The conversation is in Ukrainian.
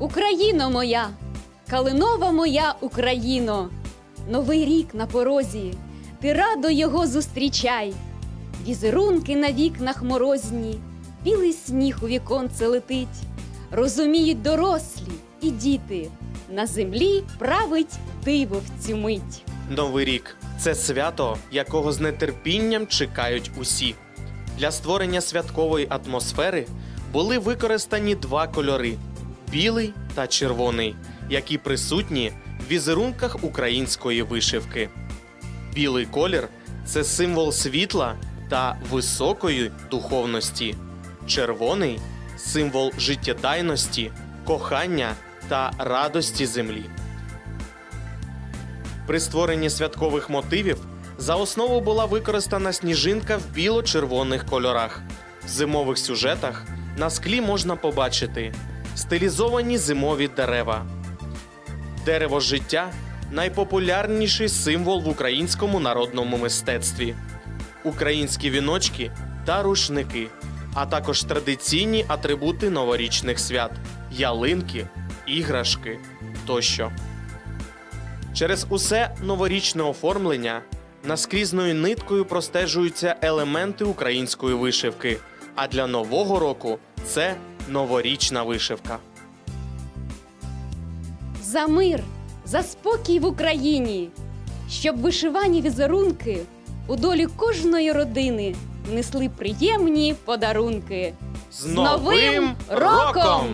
Україно моя, калинова моя Україно, новий рік на порозі, ти радо його зустрічай. Візерунки на вікнах морозні, білий сніг у віконце летить. Розуміють дорослі і діти, на землі править диво в цю мить. Новий рік це свято, якого з нетерпінням чекають усі. Для створення святкової атмосфери були використані два кольори білий та червоний, які присутні в візерунках української вишивки. Білий колір це символ світла та високої духовності. Червоний символ життєдайності, кохання та радості землі. При створенні святкових мотивів за основу була використана сніжинка в біло-червоних кольорах. В зимових сюжетах на склі можна побачити стилізовані зимові дерева. Дерево життя найпопулярніший символ в українському народному мистецтві. Українські віночки та рушники, а також традиційні атрибути новорічних свят ялинки, іграшки тощо. Через усе новорічне оформлення наскрізною ниткою простежуються елементи української вишивки. А для нового року це новорічна вишивка. За мир, за спокій в Україні, щоб вишивані візерунки у долі кожної родини несли приємні подарунки. З Новим роком!